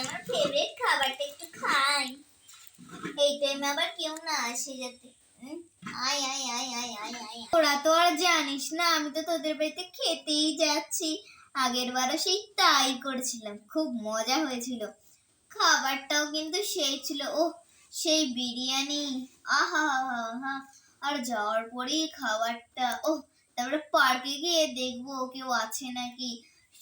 আমার ফেভারিট খাবারটা একটু খাই। এই টাইমে আবার কেউ না আসে যাতে। আয় আয় আয় আয় আয় আয় তোরা তো আর জানিস না, আমি তো তোদের বাড়িতে খেতেই যাচ্ছি। আগের বারও সেই তাই করেছিলাম, খুব মজা হয়েছিল। খাবারটাও কিন্তু সেই ছিল ও সেই বিরিয়ানি। আহা, হা আর যাওয়ার পরেই খাবারটা ও তারপরে পার্কে গিয়ে দেখব কেউ আছে নাকি।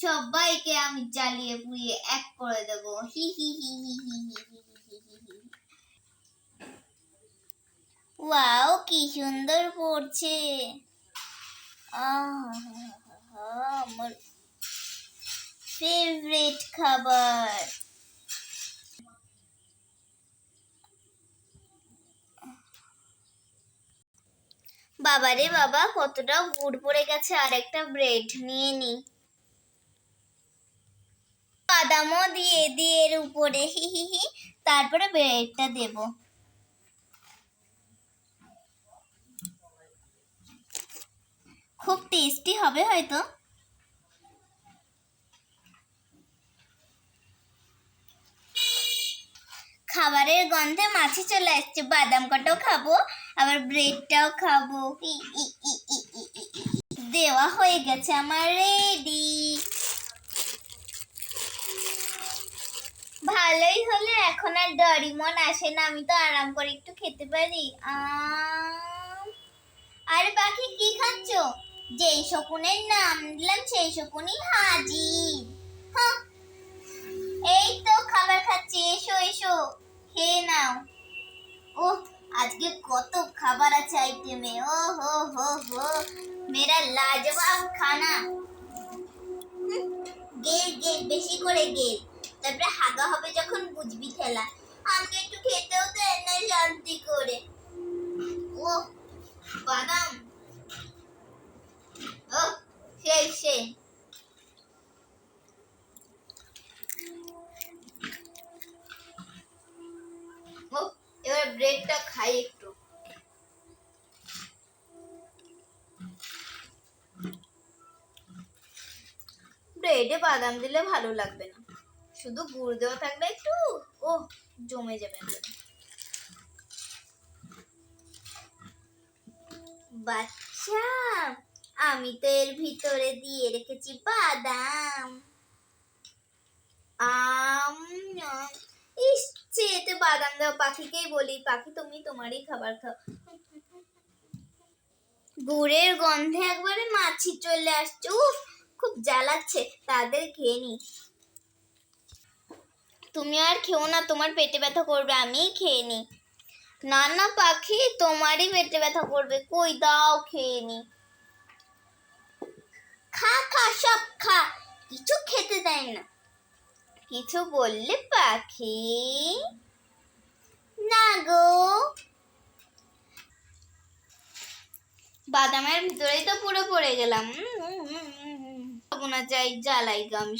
সবাইকে আমি জ্বালিয়ে পুড়িয়ে এক করে দেবো হি হি হি হি হি হি হি হি হি হি। ওয়াও কি সুন্দর পড়ছে আমার ফেভারিট খাবার বাবারে বাবা কতটা গুড় পড়ে গেছে আর একটা ব্রেড নিয়ে নি বাদামও দিয়ে দিয়ে এর উপরে হি হি হি তারপরে ব্রেডটা দেব খুব টেস্টি হবে হয়তো খাবারের গন্ধে মাছি চলে আসছে বাদাম কটাও খাব আবার ব্রেডটাও খাব। দেওয়া হয়ে গেছে আমার রেডি ভালোই হলে এখন আর ডরিমন আসে না, আমি তো আরাম করে একটু খেতে পারি। আর বাকি কি খাচ্ছ? যেই শকুনের নাম দিলাম, সেই শকুনই হাজির হাঁ। এই তো খাবার খাচ্ছি, এসো এসো, খেয়ে নাও। ও আজকে কত খাবার আছে আইটেমে। ও হো হো হো মেরা লাজবাব খানা গেল গেল বেশি করে গেল তারপরে হাগা হবে যখন বুঝবি খেলা আমাকে একটু খেতেও দেয় না শান্তি করে। ও বাদাম। ও সেই সেই। ও এবার ব্রেডটা খাই একটু। ব্রেডে বাদাম দিলে ভালো লাগবে না। শুধু গুড় দেওয়া থাকলে একটু? ও জমে যাবে বাচ্চা, আমি তো এর ভিতরে দিয়ে রেখেছি বাদাম। বাদাম পাখিকেই বলি। পাখি, তুমি তোমারই খাবার খাও। গুড়ের গন্ধে একবারে মাছি চলে আসছে। উফ, খুব জ্বালাচ্ছে। তাদের খেয়ে নি। তুমি আর খেও না তোমার পেটে ব্যথা করবে আমিই খেয়ে নি না না পাখি তোমারই পেটে ব্যথা করবে কই দাও খেয়ে নি খা খা সব খা কিছু খেতে দেয় না কিছু বললে পাখি না গো বাদামের ভিতরেই তো পুরো পড়ে গেলাম যাই জ্বালাই গো আমি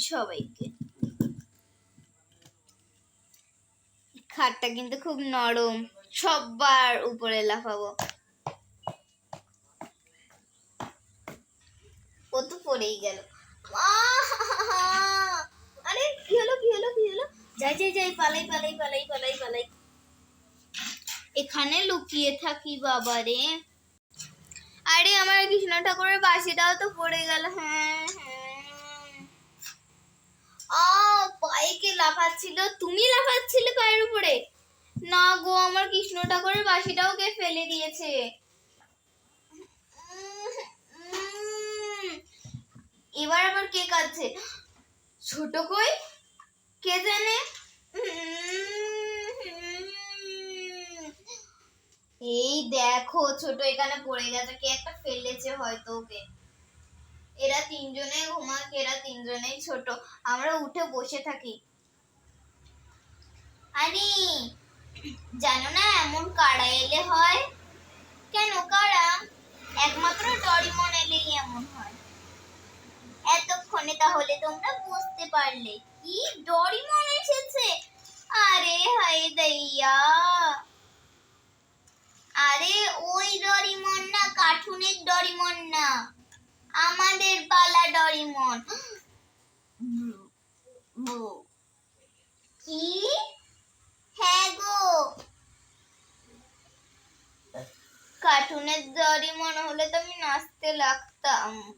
খাটটা কিন্তু খুব নরম সবার উপরে লাফাবো। ও তো পড়েই গেল! আরে, কি হলো কি হলো কি হলো? যাই যাই যাই, পালাই পালাই পালাই পালাই পালাই। এখানে লুকিয়ে থাকি বাবা রে আরে, আমার কৃষ্ণ ঠাকুরের বাসিটাও তো পড়ে গেল হ্যাঁ। আ পায়ে কে লাফাচ্ছিল। তুমি লাফাচ্ছিলে পায়ের উপরে? না গো, আমার কৃষ্ণ ঠাকুরের বাসিটাও কে ফেলে দিয়েছে। এবার আবার কে কাঁদছে? ছোট কই? কে জানে? এই দেখো, ছোট এখানে পড়ে গেছে। কে একটা ফেলেছে হয়তো ওকে। তিনজনে ঘুমাক, এরা তিনজনেই ছোট। আমরা উঠে বসে থাকি। আরে, জানো না এমন কারা এলে হয়? কেন কারা? একমাত্র ডরিমন এলেই এমন হয়। এতক্ষণে তাহলে তোমরা বুঝতে পারলে। কি, ডরিমন এসেছে? আরে, হায় দইয়া। আরে, ওই ডরিমন না, কার্টুনের ডরিমন না। আমাদের পালা ডরিমন। কি? হ্যাঁ গো। কার্টুনের দড়ি মনে হলে তো আমি নাচতে লাগতাম।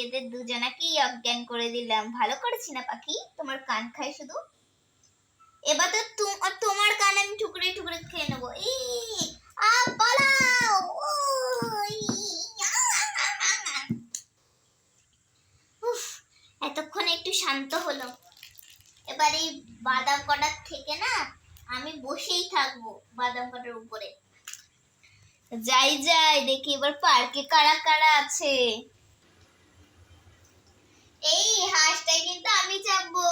এদের দুজনাকেই অজ্ঞান করে দিলাম। ভালো করেছি না, পাখি? তোমার কান খাই শুধু? এবার তো তুম- তোমার কান আমি টুকরে টুকরে খেয়ে নেব। ই এতক্ষণ একটু শান্ত হলো এবার এই বাদাম কটার থেকে না আমি বসেই থাকব বাদাম কটার উপরে। যাই যাই, দেখি এবার পার্কে কারা কারা আছে। এই হাঁসটাই কিন্তু আমি চাপবো।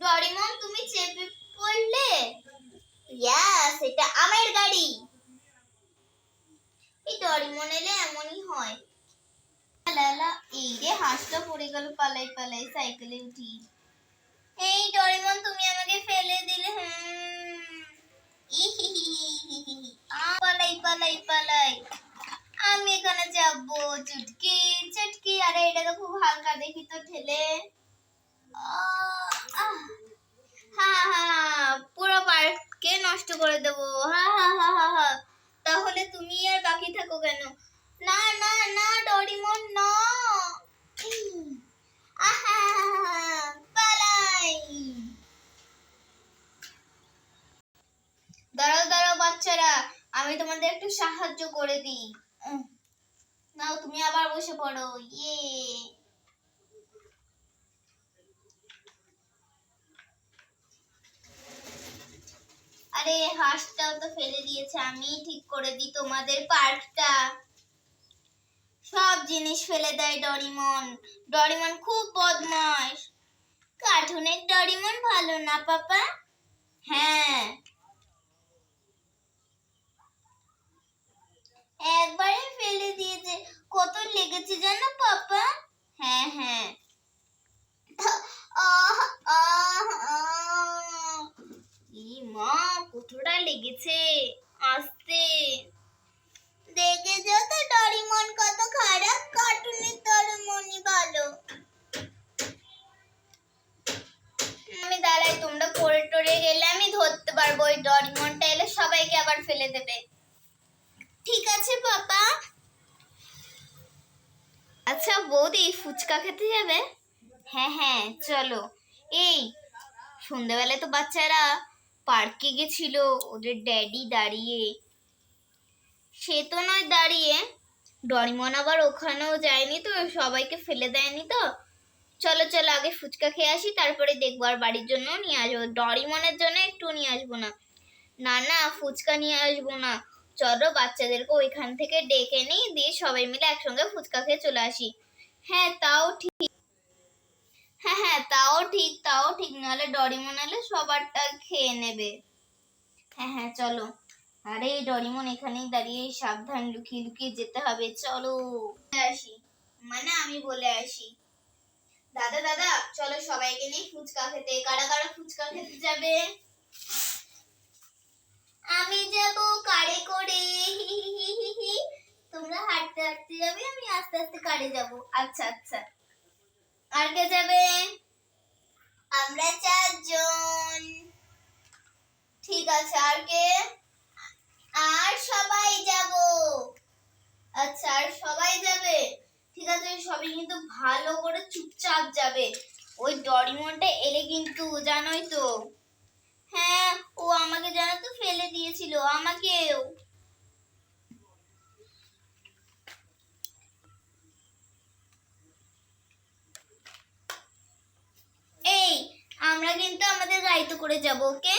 ডরিমন, তুমি চেপে পড়লে? ইয়াস এটা আমার গাড়ি। এই ডরিমন এলে এমনই হয়। লালা এই হাঁসটা পড়ে গেল, পালাই পালাই সাইকেলে উঠি এই ডরিমন, তুমি আমাকে ফেলে দিলে পালাই পালাই পালাই। আমি এখানে যাব, চুটকি চুটকি। আরে, এটা তো খুব হালকা দেখি তো, ঠেলে। আহ। হা হা পুরো পার্ককে নষ্ট করে দেবো। হা হা হা হা হা। তাহলে তুমি আর বাকি থাকো কেন? না না না, ডরিমন, না। দাঁড়াও দাঁড়াও, বাচ্চারা, আমি তোমাদের একটু সাহায্য করে দিই। নাও, তুমি আবার বসে পড়ো। ইয়ে। আরে, হাঁসটাও তো ফেলে দিয়েছে আমি ঠিক করে দিই তোমাদের পার্কটা সব জিনিস ফেলে দেয় ডরিমন। ডরিমন খুব বদমাস কার্টুনের ডরিমন ভালো না, পাপা? হ্যাঁ। একবারে ফেলে দিয়েছে। কত লেগেছে জানো, পাপা? হ্যাঁ হ্যাঁ। ই মা কতটা লেগেছে আস্তে। দেখে যাও তো ডরিমন কত খারাপ কার্টুনের ডরিমনই ভালো? আমি দাঁড়াই তোমরা পড়ে টরে গেলে আমি ধরতে পারব ওই ডরিমনটা এলে সবাইকে আবার ফেলে দেবে। ঠিক আছে পাপা। আচ্ছা বৌদি ফুচকা খেতে যাবে? হ্যাঁ হ্যাঁ চলো। এই সন্ধ্যাবেলায় তো বাচ্চারা পার্কে গেছিল ওদের ড্যাডি দাঁড়িয়ে। সে তো নয় দাঁড়িয়ে। ডরিমন আবার ওখানেও যায়নি তো, সবাইকে ফেলে দেয়নি তো। চলো চলো, আগে ফুচকা খেয়ে আসি, তারপরে দেখব আর বাড়ির জন্য নিয়ে আসব। ডরিমনের জন্য একটু নিয়ে আসব না। না না, ফুচকা নিয়ে আসব না। চলো, বাচ্চাদেরকে ওইখান থেকে ডেকে নিই, দিয়ে সবাই মিলে একসঙ্গে ফুচকা খেয়ে চলে আসি। হ্যাঁ তাও ঠিক। হ্যাঁ হ্যাঁ তাও ঠিক তাও ঠিক। নাহলে ডরিমন এলে সবারটা খেয়ে নেবে। হ্যাঁ হ্যাঁ চলো। আরে, ডরিমন এখানেই দাঁড়িয়ে সাবধান লুকিয়ে লুকিয়ে যেতে হবে, চলো। আসি। মানে আমি বলে আসি। দাদা দাদা, চলো সবাইকে নিয়ে ফুচকা খেতে। কারা কারা ফুচকা খেতে যাবে? আমি যাব কারে করে। তোমরা হাঁটতে হাঁটতে যাবে, আমি আস্তে আস্তে কারে যাব। আচ্ছা আচ্ছা। আর কে যাবে। আমরা চারজন। ঠিক আছে আর কে আর সবাই যাব। আচ্ছা আর সবাই যাবে? ঠিক আছে সবাই কিন্তু ভালো করে চুপচাপ যাবে। ওই ডরিমনটা এলে কিন্তু, জানোই তো। হ্যাঁ ও আমাকে জানো তো ফেলে দিয়েছিল, আমাকেও এই আমরা কিন্তু গাড়িতে করে যাব, ওকে?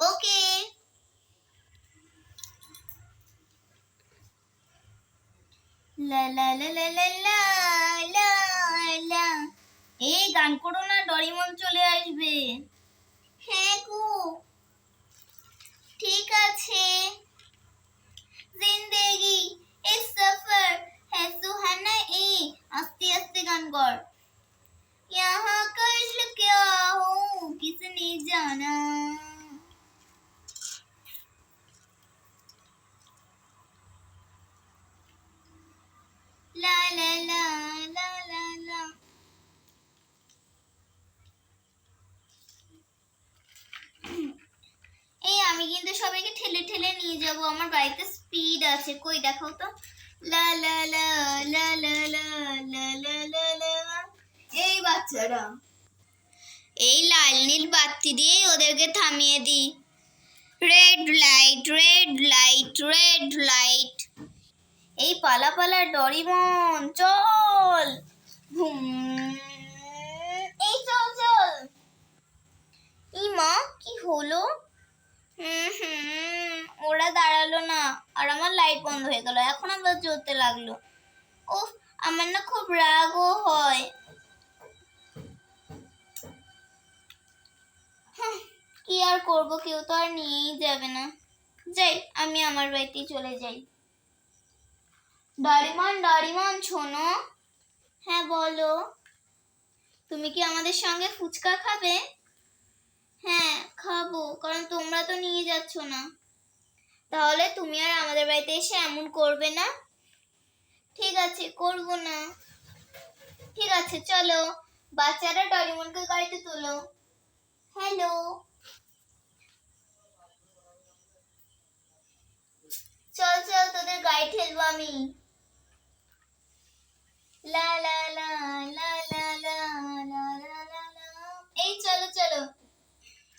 ওকে। লা লা লা লা লা লা লা লা। এই গান করো না, ডরিমন চলে আসবে। হ্যাঁ কিন্তু সবাইকে ঠেলে ঠেলে নিয়ে যাব। আমার বাড়িতে স্পিড আছে। কই দেখাও তো। লা লা লা লা লা লা লা লা লা লা। এই বাচ্চারা। এই লাল নীল বাতি দিয়েই ওদেরকে থামিয়ে দিই। Red light red light red light এই পালা পালা ডরিমন চল। এই চল চল। এই মা, কি হলো? হুম, ওরা দাঁড়াল না। আর আমার লাইট বন্ধ হয়ে গেল। এখন আবার জ্বলতে লাগল। উফ, আমার না খুব রাগও হয়। কি আর করব? কেউ তো আর নিয়েই যাবে না। যাই, আমি আমার বাড়িতেই চলে যাই। ডরিমন ডরিমন শোনো। হ্যাঁ বলো। তুমি কি আমাদের সঙ্গে ফুচকা খাবে হ্যাঁ খাব কারণ তোমরা তো নিয়ে যাচ্ছ না। তাহলে তুমি আর আমাদের বাড়িতে এসে এমন করবে না? ঠিক আছে, করব না। ঠিক আছে, চলো। বাচ্চারা ডরিমনকে গাড়িতে তোলো। হ্যালো চল চল, তোদের গাড়ি ঠেলবো আমি।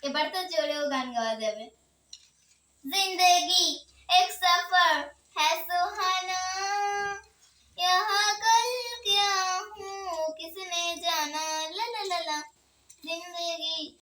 এবার তো জোরেও গান গাওয়া যাবে जिंदगी एक सफर है सुहाना यहाँ कल क्या हूँ किसने जाना ला ला ला ला जिंदगी